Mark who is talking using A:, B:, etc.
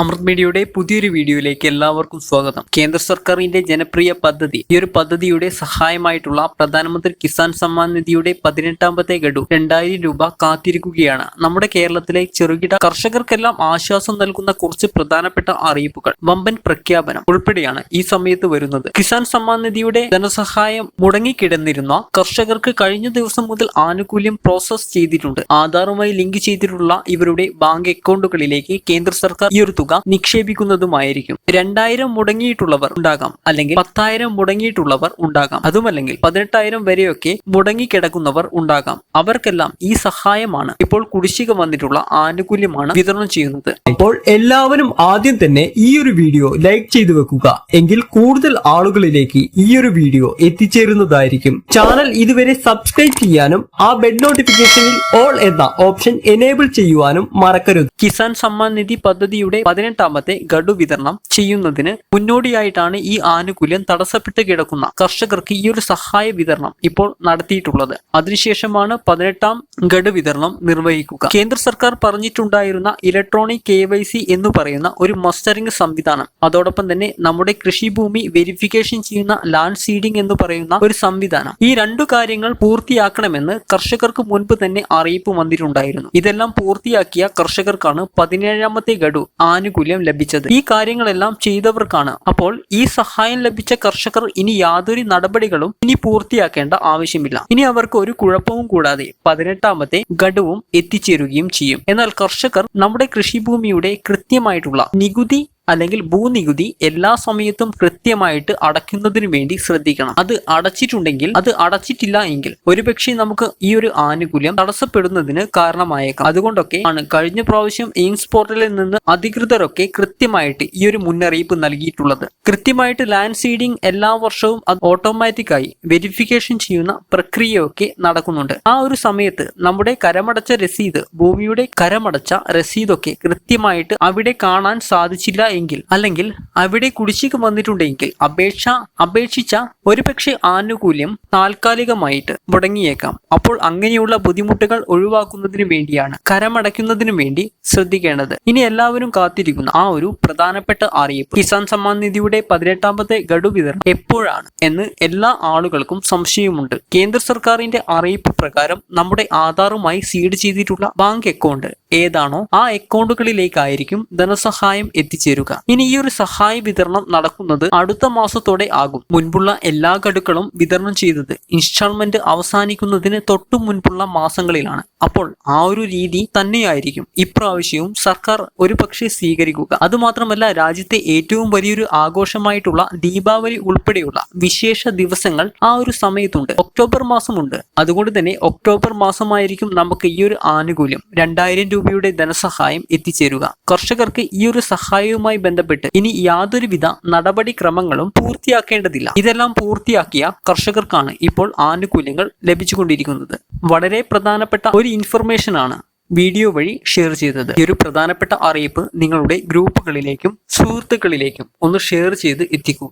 A: അമൃത് മീഡിയയുടെ പുതിയൊരു വീഡിയോയിലേക്ക് എല്ലാവർക്കും സ്വാഗതം. കേന്ദ്ര സർക്കാരിന്റെ ജനപ്രിയ പദ്ധതി. ഈ ഒരു പദ്ധതിയുടെ സഹായമായിട്ടുള്ള പ്രധാനമന്ത്രി കിസാൻ സമ്മാൻ നിധിയുടെ പതിനെട്ടാമത്തെ ഗഡു രണ്ടായിരം രൂപ കാത്തിരിക്കുകയാണ്. നമ്മുടെ കേരളത്തിലെ ചെറുകിട കർഷകർക്കെല്ലാം ആശ്വാസം നൽകുന്ന കുറച്ച് പ്രധാനപ്പെട്ട അറിയിപ്പുകൾ. വമ്പൻ പ്രഖ്യാപനം ഉൾപ്പെടെയാണ് ഈ സമയത്ത് വരുന്നത്. കിസാൻ സമ്മാൻ നിധിയുടെ ധനസഹായം മുടങ്ങിക്കിടന്നിരുന്ന കർഷകർക്ക് കഴിഞ്ഞ ദിവസം മുതൽ ആനുകൂല്യം പ്രോസസ് ചെയ്തിട്ടുണ്ട്. ആധാറുമായി ലിങ്ക് ചെയ്തിട്ടുള്ള ഇവരുടെ ബാങ്ക് അക്കൗണ്ടുകളിലേക്ക് കേന്ദ്ര സർക്കാർ ഈ ഒരു തുക നിക്ഷേപിക്കുന്നതുമായിരിക്കും. രണ്ടായിരം മുടങ്ങിയിട്ടുള്ളവർ ഉണ്ടാകാം. അല്ലെങ്കിൽ പത്തായിരം മുടങ്ങിയിട്ടുള്ളവർ ഉണ്ടാകാം. അതുമല്ലെങ്കിൽ പതിനെട്ടായിരം വരെയൊക്കെ മുടങ്ങിക്കിടക്കുന്നവർ ഉണ്ടാകാം. അവർക്കെല്ലാം ഈ സഹായമാണ്. ഇപ്പോൾ കുടിശ്ശിക വന്നിട്ടുള്ള ആനുകൂല്യമാണ് വിതരണം ചെയ്യുന്നത്.
B: അപ്പോൾ എല്ലാവരും ആദ്യം തന്നെ ഈ ഒരു വീഡിയോ ലൈക്ക് ചെയ്തു വെക്കുക. എങ്കിൽ കൂടുതൽ ആളുകളിലേക്ക് ഈ ഒരു വീഡിയോ എത്തിച്ചേരുന്നതായിരിക്കും. ചാനൽ ഇതുവരെ സബ്സ്ക്രൈബ് ചെയ്യാനും ആ ബെഡ് നോട്ടിഫിക്കേഷനിൽ ഓൾ എന്ന ഓപ്ഷൻ എനേബിൾ ചെയ്യുവാനും മറക്കരുത്.
A: കിസാൻ സമ്മാൻ നിധി പദ്ധതിയുടെ പതിനെട്ടാമത്തെ ഗഡു വിതരണം ചെയ്യുന്നതിന് മുന്നോടിയായിട്ടാണ് ഈ ആനുകൂല്യം തടസ്സപ്പെട്ട് കിടക്കുന്ന കർഷകർക്ക് ഈ ഒരു സഹായ വിതരണം ഇപ്പോൾ നടത്തിയിട്ടുള്ളത്. അതിനുശേഷമാണ് പതിനെട്ടാം ഗഡു വിതരണം നിർവഹിക്കുക. കേന്ദ്ര സർക്കാർ പറഞ്ഞിട്ടുണ്ടായിരുന്ന ഇലക്ട്രോണിക് കെ വൈ സി എന്ന് പറയുന്ന ഒരു മസ്റ്ററിംഗ് സംവിധാനം. അതോടൊപ്പം തന്നെ നമ്മുടെ കൃഷിഭൂമി വെരിഫിക്കേഷൻ ചെയ്യുന്ന ലാൻഡ് സീഡിംഗ് എന്ന് പറയുന്ന ഒരു സംവിധാനം. ഈ രണ്ടു കാര്യങ്ങൾ പൂർത്തിയാക്കണമെന്ന് കർഷകർക്ക് മുൻപ് തന്നെ അറിയിപ്പ് വന്നിട്ടുണ്ടായിരുന്നു. ഇതെല്ലാം പൂർത്തിയാക്കിയ കർഷകർക്കാണ് പതിനേഴാമത്തെ ഗഡു ആനുകൂല്യം ലഭിച്ചത്. ഈ കാര്യങ്ങളെല്ലാം ചെയ്തവർക്കാണ്. അപ്പോൾ ഈ സഹായം ലഭിച്ച കർഷകർ ഇനി യാതൊരു നടപടികളും ഇനി പൂർത്തിയാക്കേണ്ട ആവശ്യമില്ല. ഇനി അവർക്ക് ഒരു കുഴപ്പവും കൂടാതെ പതിനെട്ടാമത്തെ ഗഡുവും എത്തിച്ചേരുകയും ചെയ്യും. എന്നാൽ കർഷകർ നമ്മുടെ കൃഷിഭൂമിയുടെ കൃത്യമായിട്ടുള്ള നികുതി അല്ലെങ്കിൽ ഭൂനികുതി എല്ലാ സമയത്തും കൃത്യമായിട്ട് അടയ്ക്കുന്നതിന് വേണ്ടി ശ്രദ്ധിക്കണം. അത് അടച്ചിട്ടുണ്ടെങ്കിൽ അത് അടച്ചിട്ടില്ല എങ്കിൽ ഒരുപക്ഷെ നമുക്ക് ഈ ഒരു ആനുകൂല്യം തടസ്സപ്പെടുന്നതിന് കാരണമായേക്കാം. അതുകൊണ്ടൊക്കെ ആണ് കഴിഞ്ഞ പ്രാവശ്യം എയിംസ് പോർട്ടലിൽ നിന്ന് അധികൃതരൊക്കെ കൃത്യമായിട്ട് ഈ ഒരു മുന്നറിയിപ്പ് നൽകിയിട്ടുള്ളത്. കൃത്യമായിട്ട് ലാൻഡ് സീഡിംഗ് എല്ലാ വർഷവും അത് ഓട്ടോമാറ്റിക്കായി വെരിഫിക്കേഷൻ ചെയ്യുന്ന പ്രക്രിയയൊക്കെ നടക്കുന്നുണ്ട്. ആ ഒരു സമയത്ത് നമ്മുടെ കരമടച്ച രസീത് ഭൂമിയുടെ കരമടച്ച രസീതൊക്കെ കൃത്യമായിട്ട് അവിടെ കാണാൻ സാധിച്ചില്ല എങ്കിൽ അല്ലെങ്കിൽ അവിടെ കുടിശ്ശിക വന്നിട്ടുണ്ടെങ്കിൽ അപേക്ഷ അപേക്ഷിച്ച ഒരുപക്ഷെ ആനുകൂല്യം താൽക്കാലികമായിട്ട് മുടങ്ങിയേക്കാം. അപ്പോൾ അങ്ങനെയുള്ള ബുദ്ധിമുട്ടുകൾ ഒഴിവാക്കുന്നതിന് വേണ്ടിയാണ് കരമടയ്ക്കുന്നതിന് വേണ്ടി ശ്രദ്ധിക്കേണ്ടത്. ഇനി എല്ലാവരും കാത്തിരിക്കുന്ന ആ ഒരു പ്രധാനപ്പെട്ട അറിയിപ്പ് കിസാൻ സമ്മാൻ നിധിയുടെ പതിനെട്ടാമത്തെ ഗഡു വിതരണം എപ്പോഴാണ് എന്ന് എല്ലാ ആളുകൾക്കും സംശയമുണ്ട്. കേന്ദ്ര സർക്കാരിന്റെ അറിയിപ്പ് പ്രകാരം നമ്മുടെ ആധാറുമായി സീഡ് ചെയ്തിട്ടുള്ള ബാങ്ക് അക്കൗണ്ട് ഏതാണോ ആ അക്കൗണ്ടുകളിലേക്കായിരിക്കും ധനസഹായം എത്തിച്ചേരുക. ഇനി ഈ ഒരു സഹായ വിതരണം നടക്കുന്നത് അടുത്ത മാസത്തോടെ ആകും. മുൻപുള്ള എല്ലാ ഗഡുക്കളും വിതരണം ചെയ്തത് ഇൻസ്റ്റാൾമെന്റ് അവസാനിക്കുന്നതിന് തൊട്ടു മുൻപുള്ള മാസങ്ങളിലാണ്. അപ്പോൾ ആ ഒരു രീതി തന്നെയായിരിക്കും. ഇപ്രാവശ്യവും സർക്കാർ ഒരു സ്വീകരിക്കുക. അതുമാത്രമല്ല രാജ്യത്തെ ഏറ്റവും വലിയൊരു ആഘോഷമായിട്ടുള്ള ദീപാവലി ഉൾപ്പെടെയുള്ള വിശേഷ ദിവസങ്ങൾ ആ ഒരു സമയത്തുണ്ട്. ഒക്ടോബർ മാസമുണ്ട്. അതുകൊണ്ട് തന്നെ ഒക്ടോബർ മാസമായിരിക്കും നമുക്ക് ഈ ഒരു ആനുകൂല്യം. രണ്ടായിരം രൂപയുടെ ധനസഹായം എത്തിച്ചേരുക. കർഷകർക്ക് ഈ ഒരു സഹായവുമായി ബന്ധപ്പെട്ട് ഇനി യാതൊരുവിധ നടപടിക്രമങ്ങളും പൂർത്തിയാക്കേണ്ടതില്ല. ഇതെല്ലാം പൂർത്തിയാക്കിയ കർഷകർക്കാണ് ഇപ്പോൾ ആനുകൂല്യങ്ങൾ ലഭിച്ചുകൊണ്ടിരിക്കുന്നത്. വളരെ പ്രധാനപ്പെട്ട ഒരു ഇൻഫർമേഷൻ ആണ് വീഡിയോ വഴി ഷെയർ ചെയ്തത്. ഈ ഒരു പ്രധാനപ്പെട്ട അറിയിപ്പ് നിങ്ങളുടെ ഗ്രൂപ്പുകളിലേക്കും സുഹൃത്തുക്കളിലേക്കും ഒന്ന് ഷെയർ ചെയ്ത് എത്തിക്കുക.